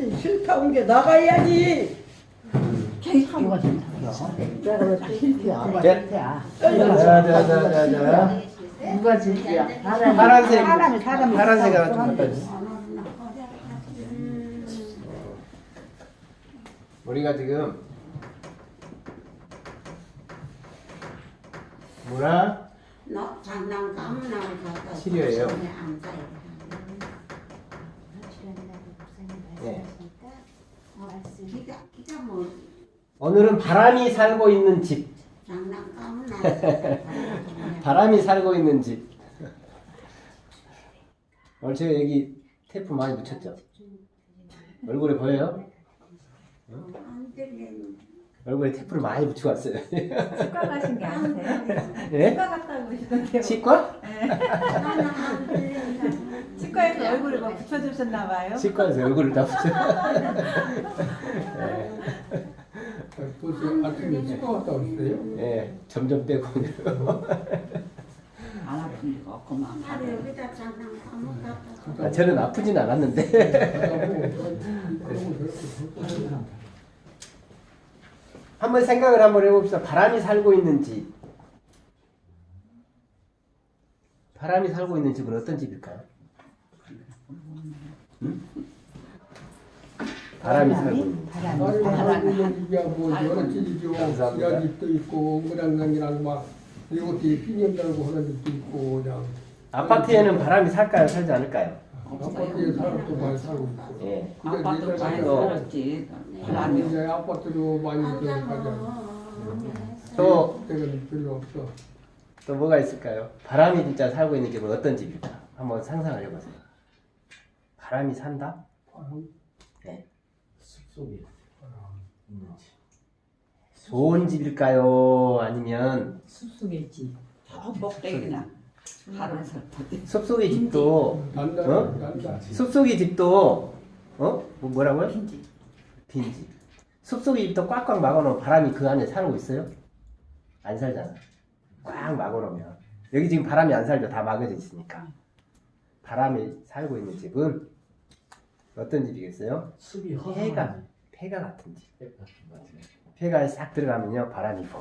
에이, 게 나가야지. 누가 싫다. 내가 왜 싫대야? 누가 네. 싫대야? 자자자자자. 누가 싫대야? 사람이 파란색 사람이 사람이 파란색 하나 좀 사람이 갖다 주세요. 우리가 지금 문화 너 장난감 나오다가 치료예요. 손에. 네. 오늘은 바람이 살고 있는 집. 바람이 살고 있는 집. 오늘 제가 여기 테이프 많이 붙였죠? 얼굴에 보여요? 안 들리는 얼굴에 테이프를 많이 붙이고 왔어요. 치과 가신 게 아니세요? 예? 치과 갔다 오시던데요. 치과? 안. 치과에서 얼굴을 막 붙여주셨나 봐요. 치과에서 얼굴을 다 붙여. 예, 벌써 아침에 치과 갔다 오셨어요? 예, 점점 빼고. 안 아픈 데가 없구만. 나를 여기다 장난감을 갖다 아, 저는 아프진 않았는데. 한번 생각을 한번 해봅시다. 바람이 살고 있는 집. 바람이 살고 있는 집은 어떤 집일까요? 응? 바람이 살고 있는 집. 바람이 바람이 뭐 집이야 뭐 여러 집이죠. 지하 집도 있고 무당강이랑 막 이것들이 피념 달고 하는 집도 있고 그냥 아파트에는 바람이 살까요? 살지 않을까요? 아파트에 사람도 많이 살고 있고. 예. 아빠도 많이 또- 살았지. 그다음에 바람이 이제 아파트도 많이 들어가죠. 먹어. 또, 그때는 별로 없어. 또 뭐가 있을까요? 바람이 진짜 살고 있는 집은 어떤 집일까? 한번 상상을 해보세요. 바람이 산다? 네. 숲속에 있는 집. 좋은 집일까요? 아니면 숲속에 있지. 저 바람 살때 숲속의 집도 어? 숲속의 집도 어? 뭐 뭐라고요? 빈지. 빈집. 숲속의 집도 꽉꽉 막아놓으면 바람이 그 안에 살고 있어요? 안 살잖아. 꽉 막아놓으면 여기 지금 바람이 안 살죠. 다 막아져 있으니까. 바람이 살고 있는 집은 어떤 집이겠어요? 숲이 폐가 폐가 같은 집. 폐가 싹 들어가면요 바람이 부.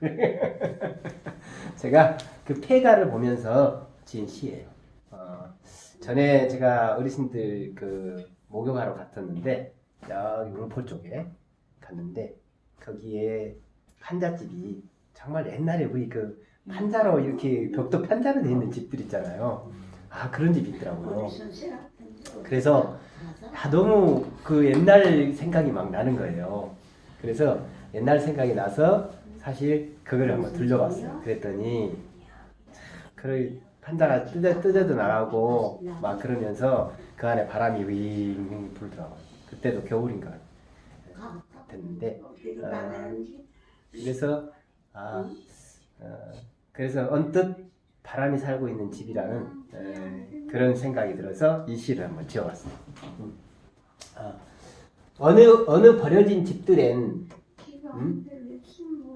제가 그 폐가를 보면서 지은 시예요. 어, 전에 제가 어르신들 그 목욕하러 갔었는데 여기 울포 쪽에 갔는데 거기에 판잣집이 정말 옛날에 우리 그 판자로 이렇게 벽도 판자로 돼 있는 집들 있잖아요. 아 그런 집이 있더라고요. 그래서 아, 너무 그 옛날 생각이 막 나는 거예요. 그래서 옛날 생각이 나서 사실 그걸 한번 들려봤어요. 그랬더니 그 판자가 뜯어, 뜯어도 나가고 막 그러면서 그 안에 바람이 윙 불더라고요. 그때도 겨울인가 어디로 아. 가는지 그래서 아 어, 그래서 언뜻 바람이 살고 있는 집이라는 에, 그런 생각이 들어서 이 시를 한번 지어봤습니다. 음. 아, 어느 어느 버려진 집들엔 음?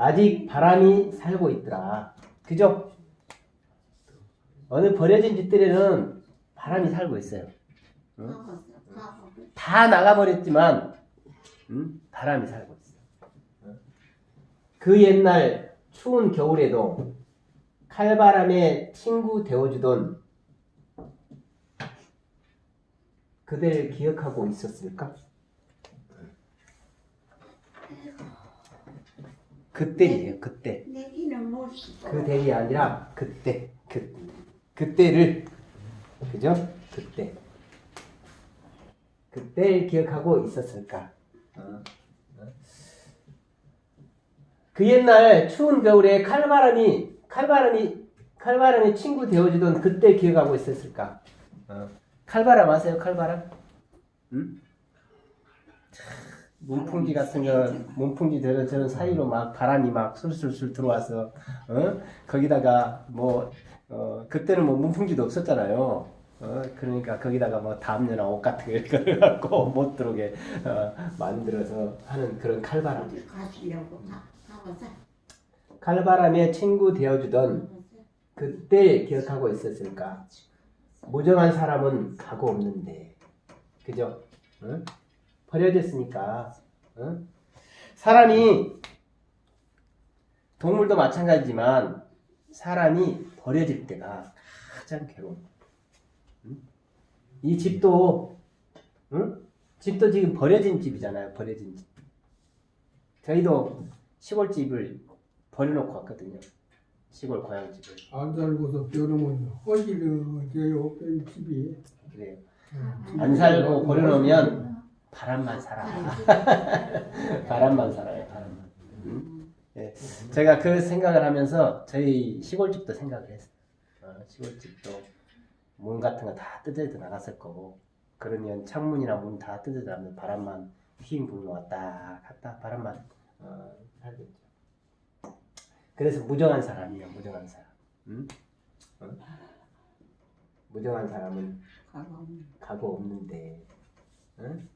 아직 바람이 살고 있더라. 그죠? 어느 버려진 집들에는 바람이 살고 있어요. 응? 다 나가버렸지만 음? 바람이 살고 있어. 그 옛날 추운 겨울에도 칼바람에 친구 되어주던 그대를 기억하고 있었을까? 그때예요. 그때. 내기는 그 대이 아니라 그때. 그 그때를 그죠? 그때. 그때를 기억하고 있었을까? 어, 어. 그 옛날 추운 겨울에 칼바람이 칼바람이 칼바람이 친구 되어주던 그때 기억하고 있었을까? 어. 칼바람 아세요? 칼바람? 응? 참, 문풍지 같은 거 문풍지 저런 저런 사이로 막 바람이 막 술술술 들어와서 어? 거기다가 뭐 어, 그때는 뭐 문풍지도 없었잖아요. 어, 그러니까 거기다가 뭐 담요나 옷 같은 거 갖고 못 들어오게 어, 만들어서 하는 그런 칼바람. 가시려고 가. 칼바람에 친구 되어주던 그때 기억하고 있었을까? 무정한 사람은 가고 없는데, 그죠? 응? 버려졌으니까 어? 사람이 동물도 마찬가지지만 사람이 버려질 때가 가장 괴로워. 응? 이 집도 응? 집도 지금 버려진 집이잖아요. 버려진 집. 저희도 시골집을 버려놓고 왔거든요. 시골 고향집을. 안 살고서 벼르면 허기르져요 이 집이 그래요. 안 살고 버려놓으면 바람만 살아. 바람만 살아요. 바람만. 응? 예. 제가 그 생각을 하면서 저희 시골집도 생각을 했어요. 어, 시골집도 문 같은 거 다 뜯어져 나갔을 거고 그러면 창문이나 문 다 뜯어져 나면 바람만 휘잉 불러 왔다 갔다 바람만 어, 살겠죠. 그래서 무정한 사람이에요. 무정한 사람. 응? 어? 무정한 사람은 각오 없는데 응?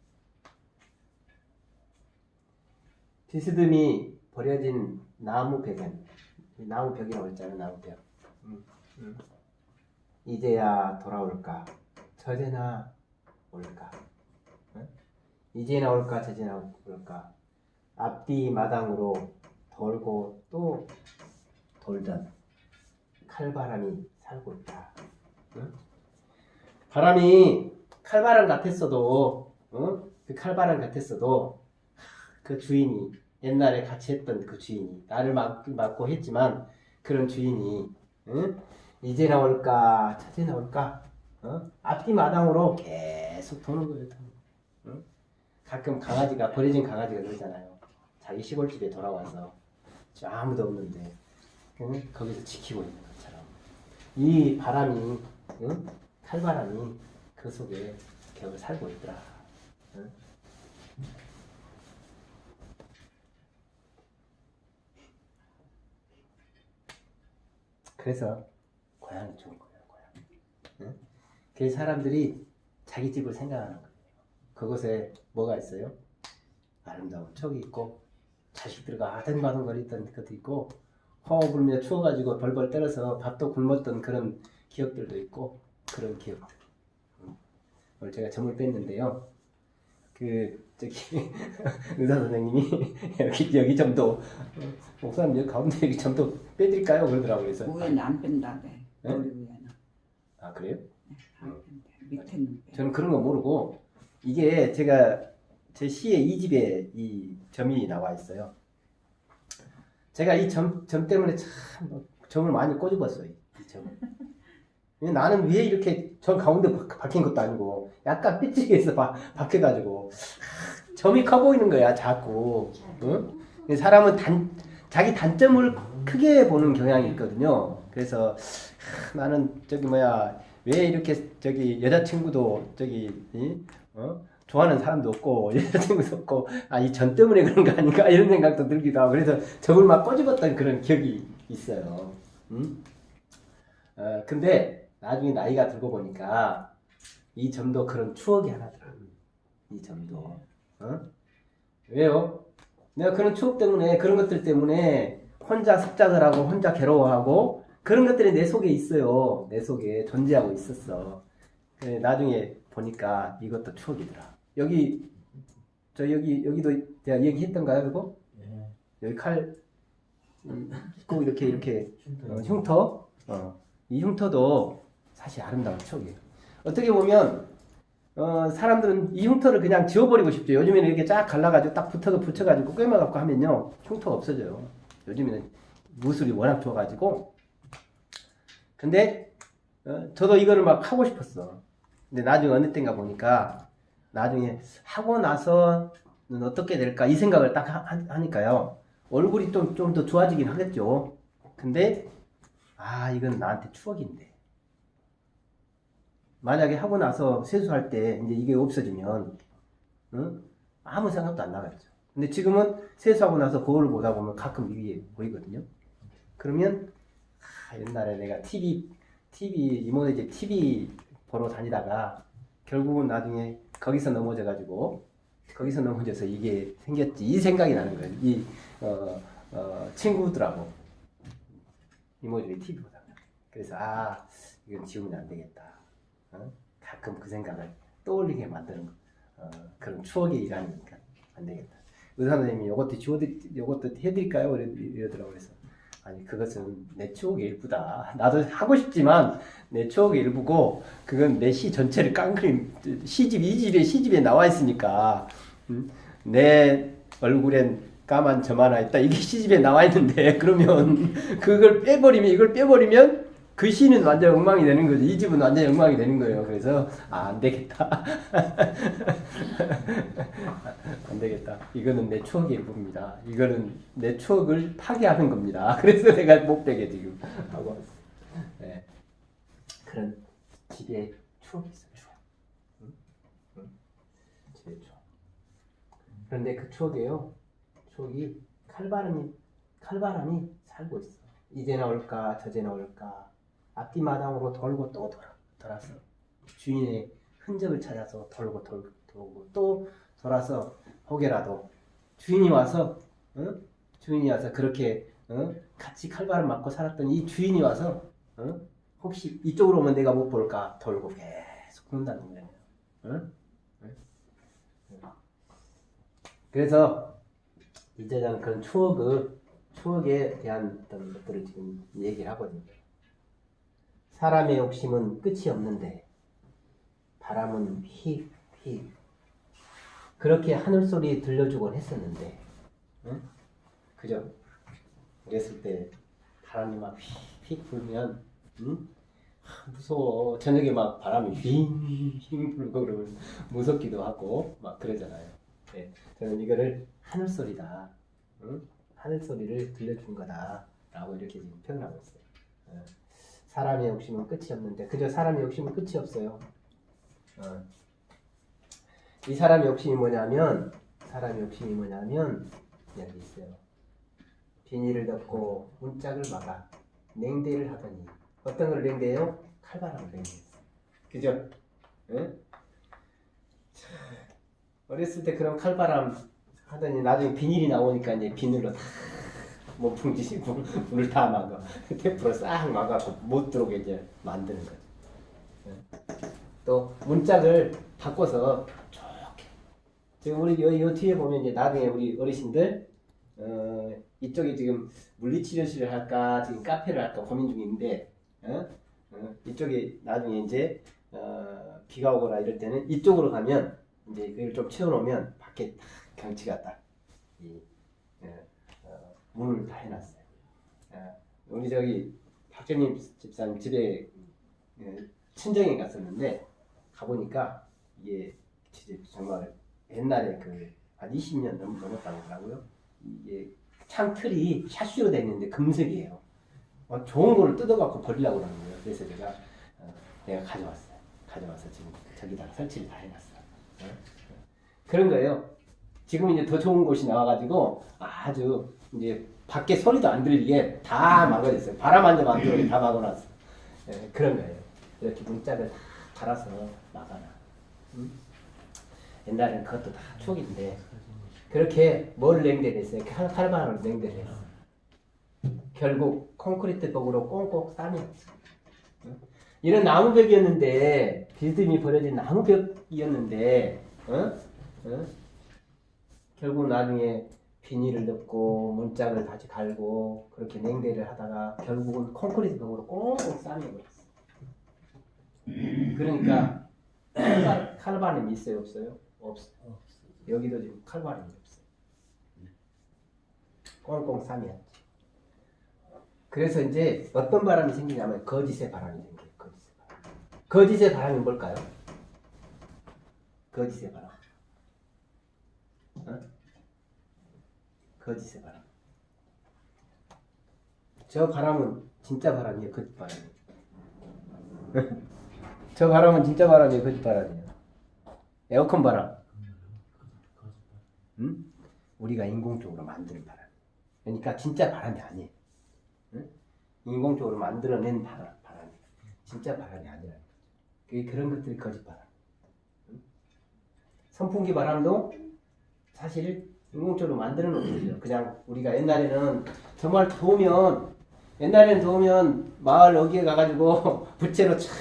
비스듬히 버려진 나무 벽엔 나무 벽이라고 했잖아요 나무 벽 응, 응. 이제야 돌아올까 저제나 올까 응? 이제나 올까 저제나 올까 앞뒤 마당으로 돌고 또 돌던 칼바람이 살고 있다 응? 바람이 칼바람 같았어도 어? 그 칼바람 같았어도 그 주인이 옛날에 같이 했던 그 주인이 나를 막, 맞고 했지만 그런 주인이 응? 이제 나올까 차제 나올까 어? 앞뒤 마당으로 계속 도는 거예요. 응? 가끔 강아지가 버려진 강아지가 그러잖아요 자기 시골집에 돌아와서 저 아무도 없는데 응? 거기서 지키고 있는 것처럼 이 바람이 응? 칼바람이 그 속에 겨우 살고 있더라. 응? 그래서 고향이 좋은 거예요, 고향. 응? 그 사람들이 자기 집을 생각하는 거예요. 그곳에 뭐가 있어요? 아름다운 척이 있고 자식들과 아등바등거리던 것도 있고 허 불며 추워가지고 벌벌 떨어서 밥도 굶었던 그런 기억들도 있고 그런 기억들. 음. 오늘 제가 점을 뺐는데요. 그 저기 의사 선생님이 여기 여기 점도 목사님 여기 가운데 여기 점도 빼드릴까요? 그러더라고요. 그래서 위에는 안 뺀다며. 네? 머리 위에는. 아 그래요? 안 뺀대. 밑에는 빼. 저는 그런 거 모르고 이게 제가 제 시의 이 집에 이 점이 나와 있어요. 제가 이 점 점 때문에 참 점을 많이 꼬집었어요. 이 점을. 왜 나는 왜 이렇게 저 가운데 박- 박힌 것도 아니고 약간 삐뚤게해서 박혀가지고 하, 점이 커 보이는 거야 자꾸. 응? 사람은 단 자기 단점을 크게 보는 경향이 있거든요. 그래서 하, 나는 저기 뭐야 왜 이렇게 저기 여자친구도 저기 이? 어? 좋아하는 사람도 없고 여자친구도 없고 아 이 전 때문에 그런 거 아닌가 이런 생각도 들기도 하고 그래서 점을 막 꼬집었던 그런 기억이 있어요. 음? 어, 근데 나중에 나이가 들고 보니까 이 점도 그런 추억이 하나더라. 이 점도. 어? 왜요? 내가 그런 추억 때문에 그런 것들 때문에 혼자 습작을 하고 혼자 괴로워하고 그런 것들이 내 속에 있어요. 내 속에 존재하고 있었어. 그래, 나중에 보니까 이것도 추억이더라. 여기 저 여기 여기도 제가 얘기했던가요, 그거? 예. 여기 칼 음, 꼭 이렇게 이렇게 어, 흉터, 어, 이 흉터도 사실 아름다운 추억이에요. 어떻게 보면 어, 사람들은 이 흉터를 그냥 지워버리고 싶죠. 요즘에는 이렇게 쫙 갈라가지고 딱 붙어서 붙여가지고 꿰매갖고 하면요 흉터가 없어져요. 요즘에는 무술이 워낙 좋아가지고 근데 어, 저도 이거를 막 하고 싶었어. 근데 나중에 어느 때인가 보니까 나중에 하고 나서는 어떻게 될까 이 생각을 딱 하, 하니까요 얼굴이 좀 좀 더 좋아지긴 하겠죠. 근데 아 이건 나한테 추억인데 만약에 하고 나서 세수할 때 이제 이게 없어지면 응? 아무 생각도 안 나겠죠. 근데 지금은 세수하고 나서 거울을 보다 보면 가끔 위에 보이거든요. 그러면 아, 옛날에 내가 TV TV 이모네 집 TV 보러 다니다가 결국은 나중에 거기서 넘어져 가지고 거기서 넘어져서 이게 생겼지 이 생각이 나는 거예요. 이 어, 어, 친구들하고 이모들이 TV 보다가 그래서 아 이건 지우면 안 되겠다. 어? 가끔 그 생각을 떠올리게 만드는 거. 어, 그런 추억의 일환이니까 안 되겠다. 의사 선생님이 요것도 지워드 요것도 해드릴까요? 이러- 이러더라고요. 그래서 아니 그것은 내 추억의 일부다. 나도 하고 싶지만 내 추억의 일부고 그건 내 시 전체를 깡그린 시집 이 집에 시집에 나와 있으니까 음? 내 얼굴엔 까만 점 하나 있다. 이게 시집에 나와 있는데 그러면 그걸 빼버리면 이걸 빼버리면 그 시는 완전 엉망이 되는 거죠. 이 집은 완전 엉망이 되는 거예요. 그래서 아, 안 되겠다. 안 되겠다. 이거는 내 추억의 일부입니다. 이거는 내 추억을 파괴하는 겁니다. 그래서 내가 못 빼게 지금 하고 왔어요. 네. 그런 집에 추억이 있어요. 추억. 응? 응? 집에 추억. 그런데 그 추억이에요. 추억이 칼바람이 칼바람이 살고 있어. 이제 나올까 저제 나올까 앞뒤 마당으로 돌고 또 돌아 돌아서 주인의 흔적을 찾아서 돌고 돌고 돌고 또 돌아서 혹여라도 주인이 와서 어? 주인이 와서 그렇게 어? 같이 칼바람 맞고 살았던 이 주인이 와서 어? 혹시 이쪽으로 오면 내가 못 볼까 돌고 계속 본다는 거예요. 어? 그래서 이제는 그런 추억을 추억에 대한 어떤 것들을 지금 얘기를 하거든요. 사람의 욕심은 끝이 없는데 바람은 휙휙 그렇게 하늘 소리 들려주곤 했었는데, 응? 그죠? 그랬을 때 바람이 막 휙휙 불면, 응? 하, 무서워. 저녁에 막 바람이 빙빙 불고 그러면 무섭기도 하고 막 그러잖아요. 네, 저는 이거를 하늘 소리다. 응? 하늘 소리를 들려준 거다 라고 이렇게 지금 표현하고 있어요. 어. 사람의 욕심은 끝이 없는데 그저 사람의 욕심은 끝이 없어요. 어. 이 사람의 욕심이 뭐냐면 사람의 욕심이 뭐냐면 여기 있어요. 비닐을 덮고 문짝을 막아 냉대를 하더니 어떤 걸 냉대요? 칼바람을 냉대했어요. 그죠? 응? 참, 어렸을 때 그런 칼바람 하더니 나중에 비닐이 나오니까 이제 비닐로 뭐 풍지시 물을 다 막아 테이프로 싹 막아서 못 들어오게 이제 만드는 거죠. 예. 또 문짝을 바꿔서 좋게 지금 우리 요, 요 뒤에 보면 이제 나중에 우리 어르신들 어, 이쪽에 지금 물리치료실을 할까 지금 카페를 할까 고민 중인데 어? 어, 이쪽에 나중에 이제 어, 비가 오거나 이럴 때는 이쪽으로 가면 이제 그걸 좀 채워놓으면 밖에 딱 경치가 딱 이, 문을 다 해놨어요. 예, 우리 저기 박재님 집사님 집에 예, 친정에 갔었는데 가보니까 이게 정말 옛날에 그 한 20년 넘, 넘었다고 하더라고요. 이게 창틀이 샤시로 돼 있는데 금색이에요. 어, 좋은 거를 뜯어갖고 버리려고 그러는 거예요. 그래서 제가 어, 내가 가져왔어요. 가져와서 지금 저기다가 설치를 다 해놨어요. 어? 그런 거예요. 지금 이제 더 좋은 곳이 나와가지고 아주 이제 밖에 소리도 안 들리게 다 막아졌어요. 바람 한 점 안 들어오게 다 막아놨어. 예, 그런 거예요. 이렇게 문짝을 다 갈아서 막아놔. 음? 옛날에는 그것도 다 추억인데 그렇게 뭘 냉대를 했어요? 칼, 칼바람을 냉대를 했어. 결국 콘크리트 벽으로 꽁꽁 싸매었죠. 응? 이런 나무벽이었는데 비스듬히 버려진 나무벽이었는데 어? 어? 결국 나중에 비닐을 덮고 문짝을 다시 갈고 그렇게 냉대를 하다가 결국은 콘크리트 벽으로 꽁꽁 싸매버렸어. 그러니까 칼- 칼바람이 있어요 없어요? 없어. 여기도 지금 칼바람이 없어요. 꽁꽁 싸매었지. 그래서 이제 어떤 바람이 생기냐면 거짓의 바람이 생겨요. 거짓의 바람. 거짓의 바람이 뭘까요? 거짓의 바람. 어? 거짓의 바람. 저 바람은 진짜 바람이에요. 거짓 바람이에요. 저 바람은 진짜 바람이에요. 거짓 바람이에요. 에어컨 바람. 응? 우리가 인공적으로 만드는 바람. 그러니까 진짜 바람이 아니에요. 응? 인공적으로 만들어낸 바람, 바람이 진짜 바람이 아니라는 거죠. 그게 그런 것들이 거짓 바람. 응? 선풍기 바람도 사실 인공적으로 만드는 것이죠. 그냥 우리가 옛날에는 정말 더우면 옛날에는 더우면 마을 어귀에 가가지고 부채로 착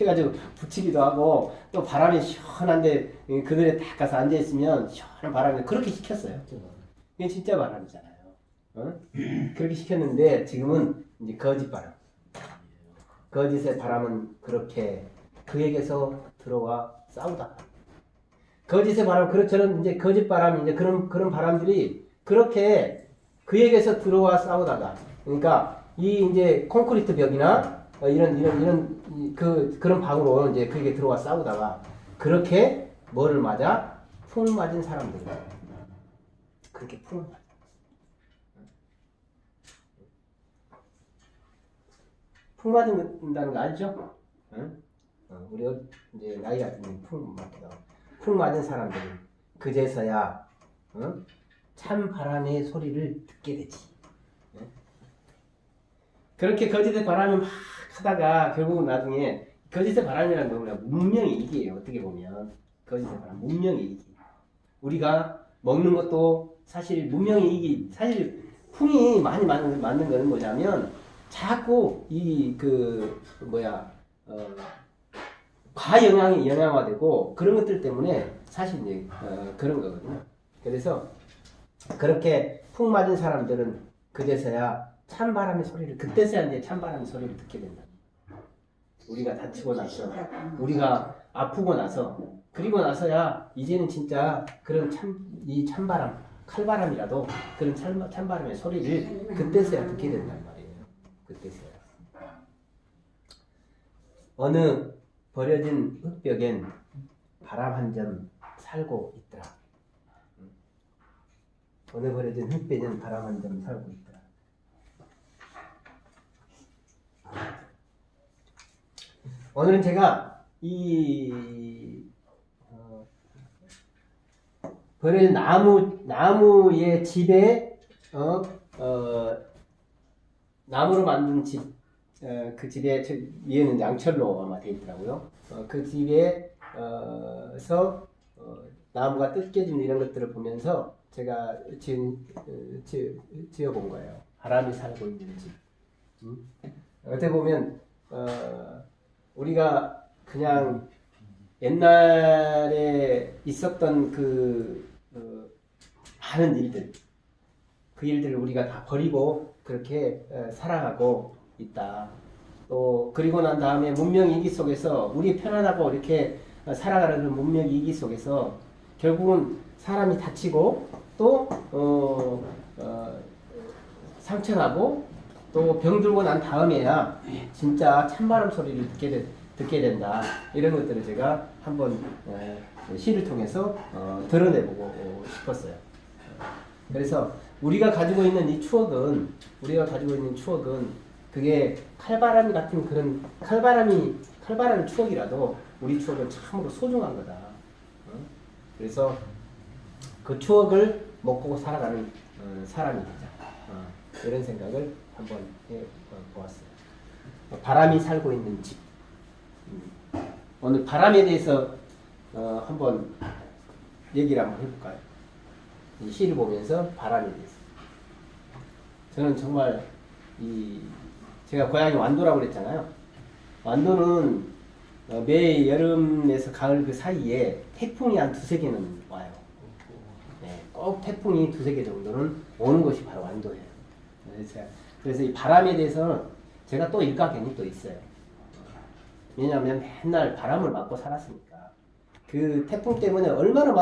해가지고 붙이기도 하고 또 바람이 시원한데 이 그늘에 딱 가서 앉아 있으면 시원한 바람이 그렇게 시켰어요. 이게 진짜 바람이잖아요. 어? 그렇게 시켰는데 지금은 이제 거짓 바람. 거짓의 바람은 그렇게 그에게서 들어와 싸우다가 거짓의 바람 그렇처럼 이제 거짓 바람 이제 그런 그런 바람들이 그렇게 그에게서 들어와 싸우다가 그러니까 이 이제 콘크리트 벽이나 어, 이런 이런 이런 이- 그 그런 방으로 이제 그에게 들어와 싸우다가 그렇게 뭐를 맞아 풍을 맞은 사람들 그렇게 풍을 맞아. 풍 맞은다는 거 알죠? 응? 어, 우리 어- 이제 나이가 드는 풍 맞기도 하고. 풍 맞은 사람들은 그제서야 응? 참 바람의 소리를 듣게 되지. 응? 그렇게 거짓의 바람을 막 하다가 결국은 나중에 거짓의 바람이라는 건 문명의 이기예요. 어떻게 보면 거짓의 바람, 문명의 이기. 우리가 먹는 것도 사실 문명의 이기. 사실 풍이 많이 맞는, 맞는 거는 뭐냐면 자꾸 이 그 뭐야 어, 과영향이 영향화되고 그런 것들 때문에 사실 이제 어, 그런 거거든요. 그래서 그렇게 푹 맞은 사람들은 그제서야 찬바람의 소리를 그때서야 이제 찬바람의 소리를 듣게 된다. 우리가 다치고 나서 우리가 아프고 나서 그리고 나서야 이제는 진짜 그런 참 이 찬바람 칼바람이라도 그런 찬, 찬바람의 소리를 그때서야 듣게 된단 말이에요. 그때서야. 어느 버려진 흙벽엔 바람 한 점 살고 있더라. 어느 버려진 흙벽엔 바람 한 점 살고 있더라. 오늘은 제가 이 어, 버려진 나무 나무의 집에 어, 어, 나무로 만든 집, 어, 그 집에 저 위에는 양철로 아마 돼 있더라고요. 어, 그 집에 어, 서 어, 나무가 뜯겨진 이런 것들을 보면서 제가 지은, 어, 지, 지어본 거예요. 바람이 살고 있는 집. 음? 어떻게 보면 어, 우리가 그냥 옛날에 있었던 그 어, 많은 일들 그 일들을 우리가 다 버리고 그렇게 어, 살아가고 있다. 또 그리고 난 다음에 문명 이기 속에서 우리 편안하고 이렇게 어, 살아가는 그 문명 이기 속에서 결국은 사람이 다치고 또 어, 어, 상처나고 또 병들고 난 다음에야 진짜 찬바람 소리를 듣게, 되, 듣게 된다. 이런 것들을 제가 한번 어, 시를 통해서 어, 드러내보고 싶었어요. 그래서 우리가 가지고 있는 이 추억은 우리가 가지고 있는 추억은 그게 칼바람 같은 그런 칼바람이 칼바람 추억이라도 우리 추억은 참으로 소중한 거다. 어? 그래서 그 추억을 먹고 살아가는 어, 사람이 되자. 어, 이런 생각을 한번 해 어, 보았어요. 어, 바람이 살고 있는 집. 음. 오늘 바람에 대해서 어, 한번 얘기를 한번 해볼까요? 이 시를 보면서 바람에 대해서. 저는 정말 이 제가 고향이 완도라고 그랬잖아요. 완도는 어, 매 여름에서 가을 그 사이에 태풍이 한 두세 개는 와요. 네, 꼭 태풍이 두세 개 정도는 오는 것이 바로 완도예요. 그래서, 이 바람에 대해서는 제가 또 일가견이 또 있어요. 왜냐하면 맨날 바람을 맞고 살았으니까. 그 태풍 때문에 얼마나 많은